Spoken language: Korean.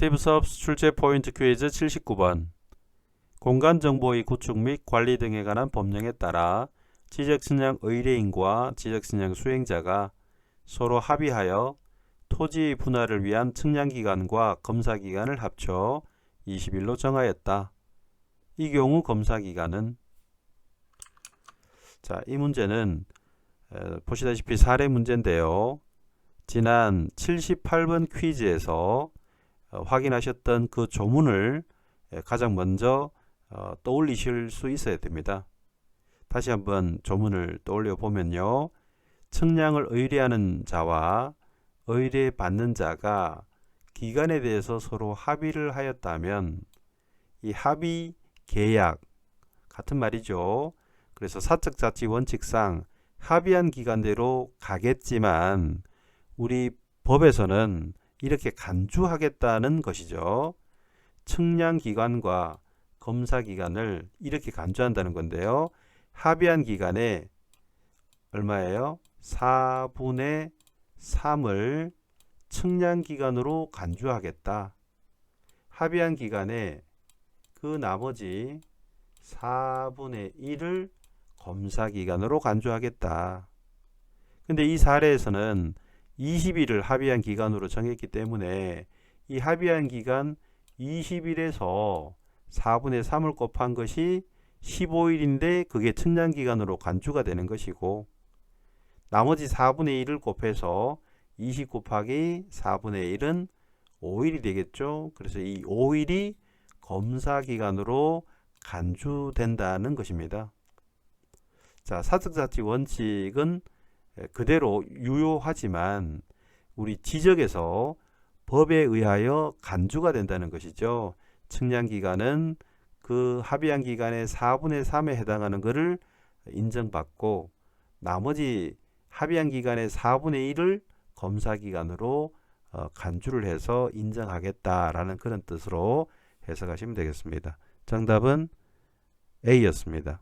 스티브 섭스 출제 포인트 퀴즈 79번 공간 정보의 구축 및 관리 등에 관한 법령에 따라 지적신양 의뢰인과 지적신양 수행자가 서로 합의하여 토지 분할을 위한 측량기간과 검사기간을 합쳐 20일로 정하였다. 이 경우 검사기간은 자, 이 문제는 에, 보시다시피 사례 문제인데요. 지난 78번 퀴즈에서 어, 확인하셨던 그 조문을 에, 가장 먼저 어, 떠올리실 수 있어야 됩니다. 다시 한번 조문을 떠올려 보면요. 측량을 의뢰하는 자와 의뢰 받는 자가 기간에 대해서 서로 합의를 하였다면 이 합의 계약 같은 말이죠. 그래서 사적 자치 원칙상 합의한 기간대로 가겠지만 우리 법에서는 이렇게 간주하겠다는 것이죠. 측량 기간과 검사 기간을 이렇게 간주한다는 건데요. 합의한 기간에 얼마예요? 4분의 3을 측량 기간으로 간주하겠다. 합의한 기간에 그 나머지 4분의 1을 검사 기간으로 간주하겠다. 근데 이 사례에서는 20일을 합의한 기간으로 정했기 때문에 이 합의한 기간 20일에서 4분의 3을 곱한 것이 15일인데 그게 측량 기간으로 간주가 되는 것이고 나머지 4분의 1을 곱해서 20 곱하기 4분의 1은 5일이 되겠죠. 그래서 이 5일이 검사 기간으로 간주된다는 것입니다. 자, 사적자치 원칙은 그대로 유효하지만 우리 지적에서 법에 의하여 간주가 된다는 것이죠. 측량 기간은 그 합의한 기간의 4분의 3에 해당하는 것을 인정받고 나머지 합의한 기간의 4분의 1을 검사 기간으로 어, 간주를 해서 인정하겠다라는 그런 뜻으로 해석하시면 되겠습니다. 정답은 A였습니다.